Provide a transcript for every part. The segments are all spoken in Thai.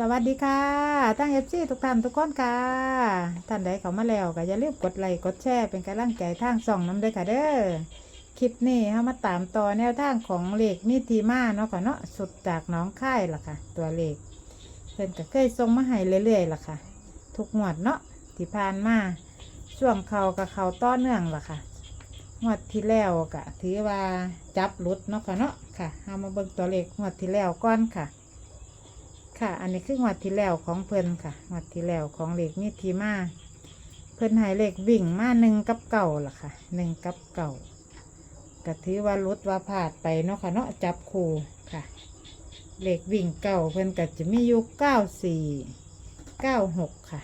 สวัสดีค่ะทั้งเอฟซีทุกท่านทุกคนค่ะ ท่านใดเข้ามาแล้วก็อย่าลืมกดไลค์กดแชร์เป็นกำลังใจทางส่องน้ำด้อค่ะเด้อ คลิปนี้เฮามาตามต่อแนวทางของเลขมิทีมาเนาะค่ะเนาะสุดจากน้องค่ายล่ะค่ะ ตัวเลขเพิ่นก็เคยส่งมาให้เรื่อยๆล่ะค่ะ ทุกงวดเนาะที่ผ่านมาช่วงเขากับเขาต่อเนื่องล่ะค่ะงวดที่แล้วก็ถือว่าจับหลุดเนาะค่ะเนาะค่ะเอามาเบิ่งตัวเลขงวดที่แล้วก่อนค่ะ ค่ะ อันนี้คืองวดที่แล้วของเพิ่นค่ะงวดที่แล้วของเหลขมีทีมาเพิ่นให้เหลขวิ่งมาหนึ่งกับเก่าล่ะค่ะหนึ่งกับเก่าก็ถือว่าลดว่าพลาดไปเนาะค่ะเนาะจับคู่ค่ะเหลขวิ่งเก่าเพิ่นก็จะมีอยู่เก้าสี่เก้าหกค่ะ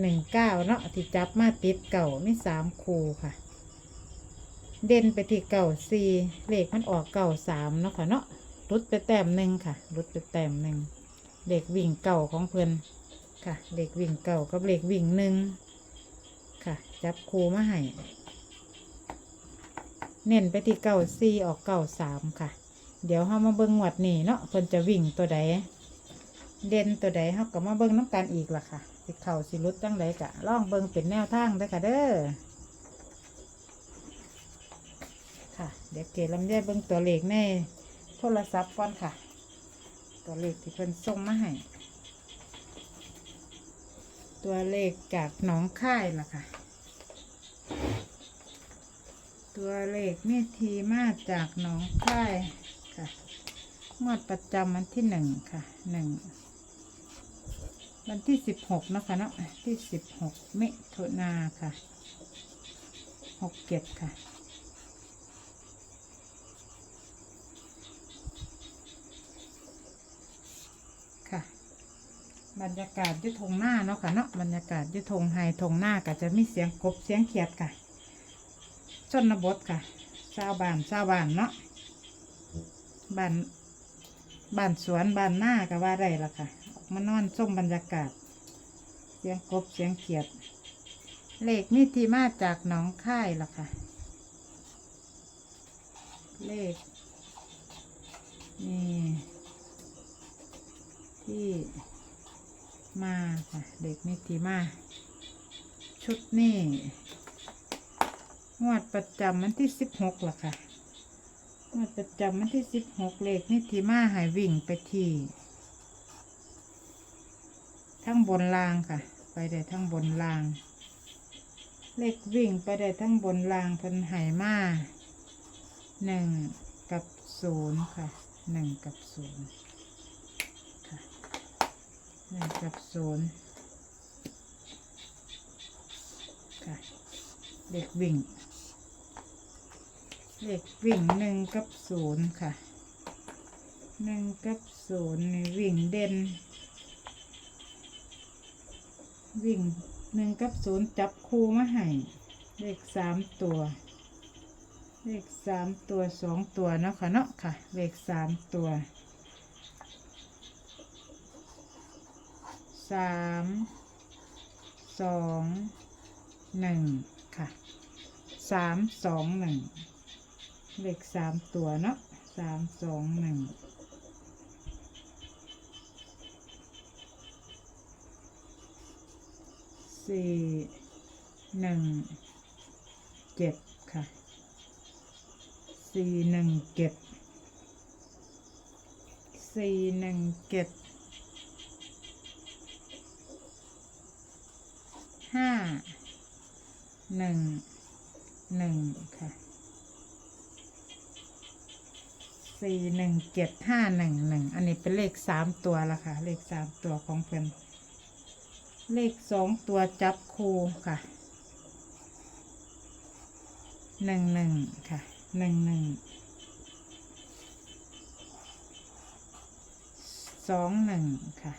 หนึ่งเก้าเนาะที่จับมาติดเก่ามีสามคู่ค่ะ เด่นไปที่เก่าสี่เหลขมันออกเก่าสามเนาะค่ะเนาะ รุดไปแต้มหนึ่งค่ะรุดไปแต้มหนึ่งเด็กวิ่งเก่าของเพื่อนค่ะเด็กวิ่งเก่ากับเด็กวิ่งหนึ่งค่ะ จับครูมาให้เน้นไปที่เก่าสี่ออกเก่าสามค่ะ เดี๋ยวเรามาเบิ้งงวดนี้เนาะเพิ่นจะวิ่งตัวใดเด่นตัวใดเราก็มาเบิ้งน้ำกันอีกล่ะค่ะสิเข่าสิรุดจังใดกะล่องเบิ้งเป็นแนวทางเด้ค่ะเด้อค่ะ เดี๋ยวเกลำไยเบิ้งตัวเลขใน โทรศัพท์ก่อนค่ะ ตัวเลขที่เพิ่นส่งมาให้ตัวเลขจากหนองค่ายล่ะค่ะ ตัวเลขนี่ทีมาจากหนองค่ายค่ะ งวดประจำวันที่หนึ่งค่ะหนึ่งวันที่สิบหกนะคะเนาะที่สิบหกมิถุนาค่ะหกเจ็ดค่ะ บรรยากาศยุทงหน้าเนาะค่ะเนาะบรรยากาศยุทงไฮทงหน้าก็จะมีเสียงกบเสียงเขียดค่ะชนบทค่ะชาวบ้านชาวบ้านเนาะบ้านบ้านสวนบ้านหน้าก็ว่าได้ละค่ะออกมานอนส้มบรรยากาศ เสียงกบเสียงเขียดเลขนี่ที่มาจากหนองค่ายละค่ะเลขนี่ที่ มาค่ะเด็กนิติมา ชุดนี่งวดประจำวันที่สิบหกล่ะค่ะงวดประจำวันที่สิบหกเลขนิติมาหายวิ่งไปที่ ทั้งบนรางค่ะ ไปได้ทั้งบนราง เลขวิ่งไปได้ทั้งบนรางเพิ่นหายมาหนึ่งกับศูนย์ค่ะหนึ่งกับศูนย์ หนึ่งกับศูนย์ค่ะเด็กวิ่งเด็กวิ่งหนึ่งกับศูนย์ค่ะหนึ่งกับศูนย์วิ่งเด่น วิ่งหนึ่งกับศูนย์จับคู่มาให้เลขสามตัว เลขสามตัวสองตัวเนาะค่ะเนาะค่ะ เลขสามตัว สามสองหนึ่งค่ะสามสองหนึ่งเลขสามตัวเนาะสามสองหนึ่งสี่หนึ่งเจ็ดค่ะสี่หนึ่งเจ็ดสี่หนึ่งเจ็ด ห้าหนึ่งหนึ่งค่ะสี่หนึ่งเจ็ดห้าหนึ่งหนึ่งอันนี้เป็นเลขสามตัวละค่ะ เลขสามตัวของเพื่อนเลขสองตัวจับคู่ค่ะหนึ่งหนึ่งค่ะหนึ่งหนึ่งสองหนึ่งค่ะ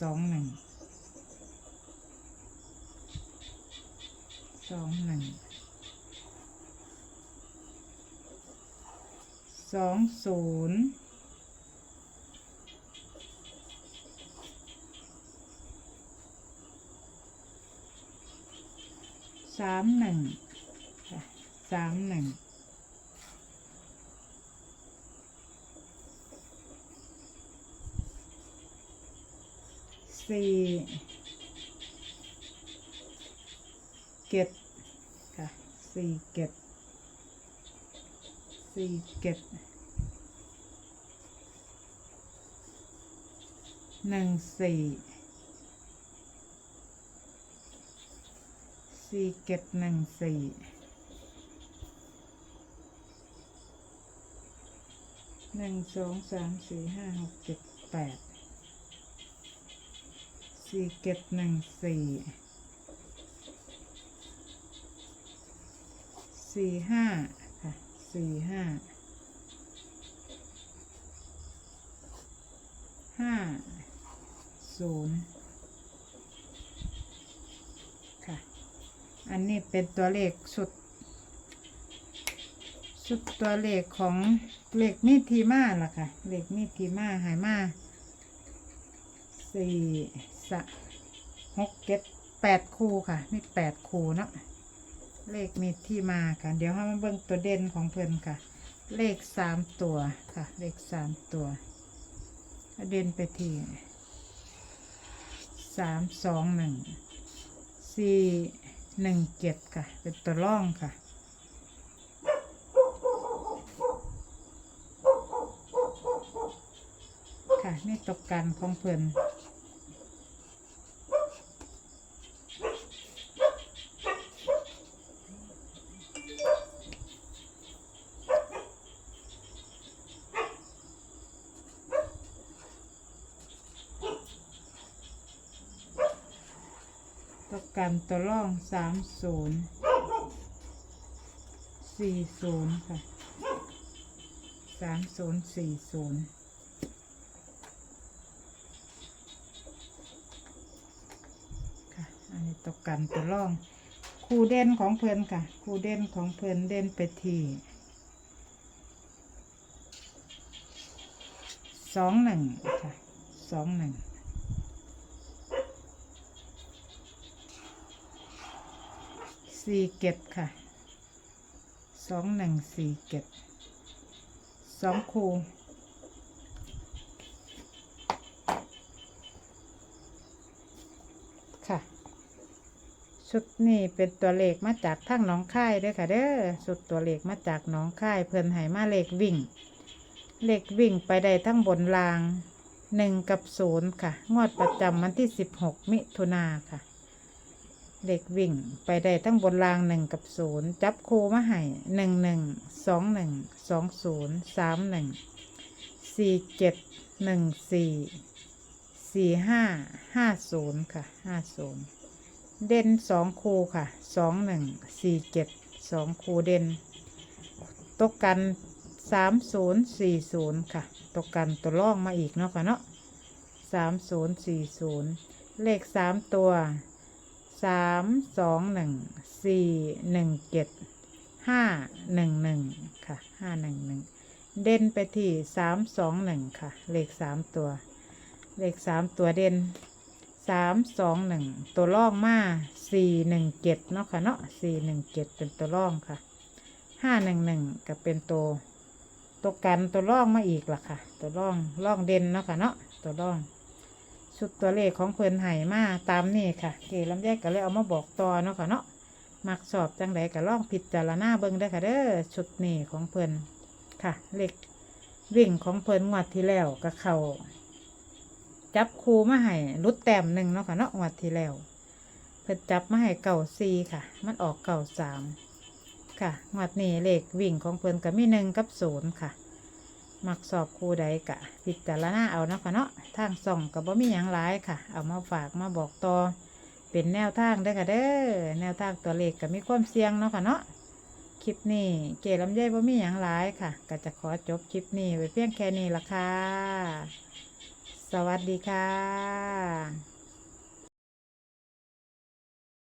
สองหนึ่ง สองหนึ่งสองศูนย์สามหนึ่งสามหนึ่งสี่เก็ด สี่เก็ดสี่เก็ดหนึ่งสี่สี่เก็ดหนึ่งสี่หนึ่งสองสามสี่ห้าหกเจ็ดแปดสี่เก็ดหนึ่งสี่ สี่ห้าค่ะสี่ห้าห้าศูนย์ค่ะ อันนี้เป็นตัวเลขสุด สุดตัวเลขของเลขมีทีมาล่ะค่ะ เลขมีทีมาหายมาสี่สะหกเจ็ดแปดคู่ค่ะมีแปดคู่เนาะ เลขมีที่มาค่ะเดี๋ยวให้มาเบิ่งตัวเด่นของเพิ่นค่ะ เลขสามตัวค่ะ เลขสามตัว เด่นไปที่สามสองหนึ่งสี่หนึ่งเจ็ดค่ะ เป็นตัวร่องค่ะค่ะนี่ตกกันของเพิ่น กกันตัวร่องสามศูนย์สี่ศูนย์ค่ะสามศูนย์สี่ศูนย์ค่ะ อันนี้ตกกันตัวร่องคูเด่นของเพื่อนค่ะคูเด่นของเพื่อนเด่นไปทีสองหนึ่งค่ะสองหนึ่ง สี่เก็ดค่ะสองหนึ่งสี่เก็ดสองคูค่ะ ชุดนี้เป็นตัวเลขมาจากทั้งน้องค่ายด้วยค่ะเด้อชุดตัวเลขมาจากน้องค่าย เพิ่นให้มาเลขวิ่ง เลขวิ่งไปได้ทั้งบนรางหนึ่งกับศูนย์ค่ะ งวดประจำวันที่สิบหกมิถุนาค่ะ เลขวิ่งไปได้ทั้งบนรางหนึ่งกับศูนย์จับคูมาให้หนึ่งหนึ่งสองหนึ่งสองศูนย์สามหนึ่งสี่เจ็ดหนึ่งสี่สี่ห้าห้าศูนย์ค่ะห้าศูนย์เด่นสองคูค่ะสองหนึ่งสี่เจ็ดสองคูเด่นตกกันสามศูนย์สี่ศูนย์ค่ะตกกันตัวล่องมาอีกเนาะค่ะเนาะสามศูนย์สี่ศูนย์เลขสามตัว สามสองหนึ่งสี่หนึ่งเจ็ดห้าหนึ่งหนึ่งค่ะห้าหนึ่งหนึ่งเด่นไปที่สามสองหนึ่งค่ะ เลขสามตัว เลขสามตัวเด่นสามสองหนึ่งตัวล่องมาสี่หนึ่งเจ็ดเนาะค่ะเนาะสี่หนึ่งเจ็ดเป็นตัวล่องค่ะห้าหนึ่งหนึ่งก็เป็นตัวตัวกันตัวล่องมาอีกล่ะค่ะ ตัวล่องล่องเด่นเนาะค่ะเนาะตัวล่อง ชุดตัวเลขของเพิ่นไห่มาตามนี่ค่ะเกลำแยกก็เลยเอามาบอกต่อเนาะค่ะเนาะมักสอบจังไดก็ล่องผิดจารณาเบิ่งได้ค่ะเด้อชุดนี้ของเพิ่นค่ะเลขวิ่งของเพิ่นงวดที่แล้วก็เข้าจับคูมาให้รุดแต้มหนึ่งเนาะค่ะเนาะงวดที่แล้ว เพิ่นจับมาให้เก่าซีค่ะ มันออกเก่าสามค่ะงวดนี้เลขวิ่งของเพิ่นก็มีหนึ่งกับศูนย์ค่ะ มักสอบครูใดกะพิจารณาเอานะคะเนาะทางส่องกับบ่มีอยังหลายค่ะ เอามาฝากมาบอกต่อเป็นแนวทางได้อค่ะเด้อแนวทางตัวเลขก็มีความเสี่ยงเนาะค่ะเนาะคลิปนี้เกลำไยบ่มีอยังหลายค่ะ ก็จะขอจบคลิปนี้ไว้เพียงแค่นี้ละค่ะ สวัสดีค่ะ